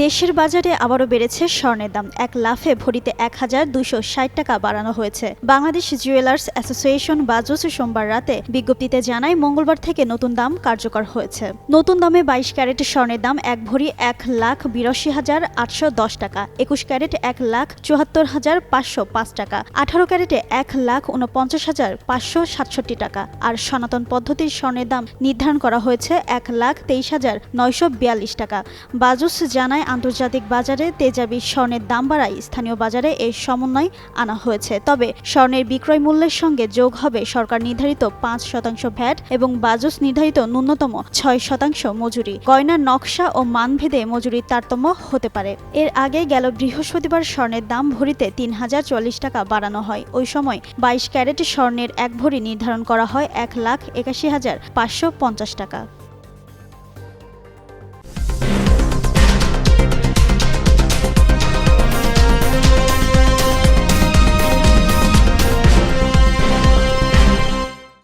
দেশের বাজারে আবারও বেড়েছে স্বর্ণের দাম। এক লাফে ভরিতে এক হাজার দুশো ষাট টাকা বাড়ানো হয়েছে। বাংলাদেশ জুয়েলার্স অ্যাসোসিয়েশন বাজুস সোমবার রাতে বিজ্ঞপ্তিতে জানায়, মঙ্গলবার থেকে নতুন দাম কার্যকর হয়েছে। নতুন দামে বাইশ ক্যারেট স্বর্ণের দাম এক ভরি এক লাখ বিরাশি হাজার আটশো দশ টাকা, একুশ ক্যারেট এক লাখ চুয়াত্তর হাজার পাঁচশো পাঁচ টাকা, আঠারো ক্যারেটে এক লাখ উনপঞ্চাশ হাজার পাঁচশো সাতষট্টি টাকা। আর সনাতন পদ্ধতির স্বর্ণের দাম নির্ধারণ করা হয়েছে এক লাখ তেইশ হাজার নয়শো বিয়াল্লিশ টাকা। বাজুস জানায় আন্তর্জাতিক বাজারে তেজাবি স্বর্ণের দাম বাড়ায় স্থানীয় বাজারে এই সমন্বয় আনা হয়েছে। তবে স্বর্ণের বিক্রয় মূল্যের সঙ্গে যোগ হবে সরকার নির্ধারিত পাঁচ শতাংশ ভ্যাট এবং বাজুস নির্ধারিত ন্যূনতম ছয় শতাংশ মজুরি। গয়নার নকশা ও মানভেদে মজুরির তারতম্য হতে পারে। এর আগে গেল বৃহস্পতিবার স্বর্ণের দাম ভরিতে তিন হাজার চল্লিশ টাকা বাড়ানো হয়। ওই সময় বাইশ ক্যারেট স্বর্ণের এক ভরি নির্ধারণ করা হয় এক লাখ একাশি হাজার পাঁচশো পঞ্চাশ টাকা।